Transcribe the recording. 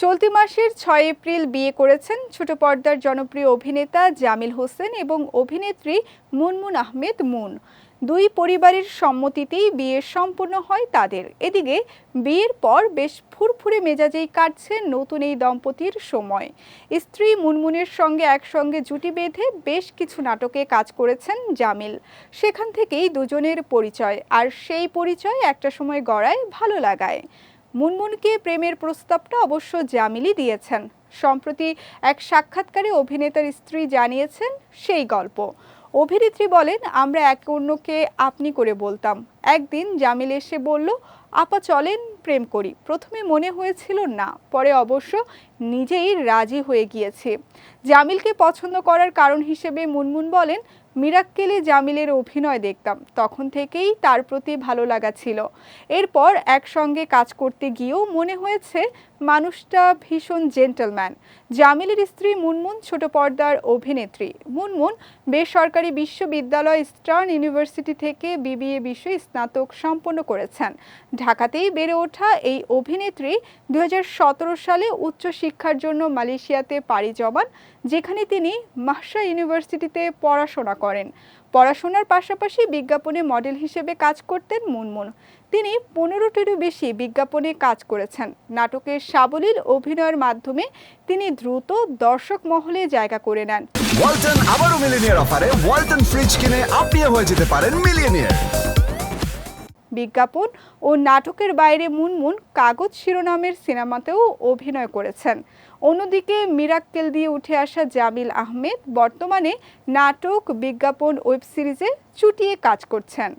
চলতি মাসের ছয় এপ্রিল বিয়ে করেছেন ছোট পর্দার জনপ্রিয় অভিনেতা জামিল হোসেন এবং অভিনেত্রী মুনমুন আহমেদ মুন। দুই পরিবারের সম্মতিতেই বিয়ে সম্পূর্ণ হয় তাদের। এদিকে বিয়ের পর বেশ ফুরফুরে মেজাজেই কাটছে নতুন এই দম্পতির সময়। স্ত্রী মুনমুনের সঙ্গে একসঙ্গে জুটি বেঁধে বেশ কিছু নাটকে কাজ করেছেন জামিল। সেখান থেকেই দুজনের পরিচয়, আর সেই পরিচয় একটা সময় গড়ায় ভালো লাগায়। মুনমুনকে প্রেমের প্রস্তাবটা অবশ্য জামিলি দিয়েছেন। সম্প্রতি এক সাক্ষাৎকারে অভিনেতার স্ত্রী জানিয়েছেন সেই গল্প। অভিনেত্রী বলেন, আমরা একে অন্যকে আপনি করে বলতাম। একদিন জামিল এসে বলল, আপা চলেন, প্রেম করি। প্রথমে মনে হয়েছিল না, পরে অবশ্য নিজেই রাজি হয়ে গিয়েছে। জামিলকে পছন্দ করার কারণ হিসেবে মুনমুন বলেন, মিরাক্কেলে জামিলের অভিনয় দেখতাম। তখন থেকেই তার প্রতি ভালো লাগা ছিল। এরপর একসঙ্গে কাজ করতে গিয়েও মনে হয়েছে, মানুষটা ভীষণ জেন্টলম্যান। জামিলের স্ত্রী মুনমুন ছোট পর্দার অভিনেত্রী। মুনমুন বেসরকারি বিশ্ববিদ্যালয় ইস্টার্ন ইউনিভার্সিটি থেকে বিবিএ বিষয়ে স্নাতক সম্পন্ন করেছেন। ঢাকাতেই বেড়ে ওঠা এই অভিনেত্রী দুই হাজার সতেরো সালে উচ্চশিক্ষার জন্য মালয়েশিয়াতে পাড়ি জমান, যেখানে তিনি মাহসা ইউনিভার্সিটিতে পড়াশোনা করেন। পড়াশোনার পাশাপাশি বিজ্ঞাপনে মডেল হিসেবে কাজ করতেন মুনমুন। তিনি পনেরোটিরও বেশি বিজ্ঞাপনে কাজ করেছেন। নাটকের সাবলীল অভিনয়ের মাধ্যমে তিনি দ্রুত দর্শক মহলে জায়গা করে নেন। ওয়ালটন আবারও মিলিনিয়ার অফারে ওয়ালটন ফ্রিজ কিনে আপনিও হয়ে যেতে পারেন মিলিয়নিয়ার। বিজ্ঞাপন ও নাটকের বাইরে মুনমুন কাগজ শিরোনামের সিনেমাতেও অভিনয় করেছেন। অন্যদিকে মিরাক্কেল দিয়ে উঠে আসা জামিল আহমেদ বর্তমানে নাটক, বিজ্ঞাপন, ওয়েব সিরিজে চুটিয়ে কাজ করছেন।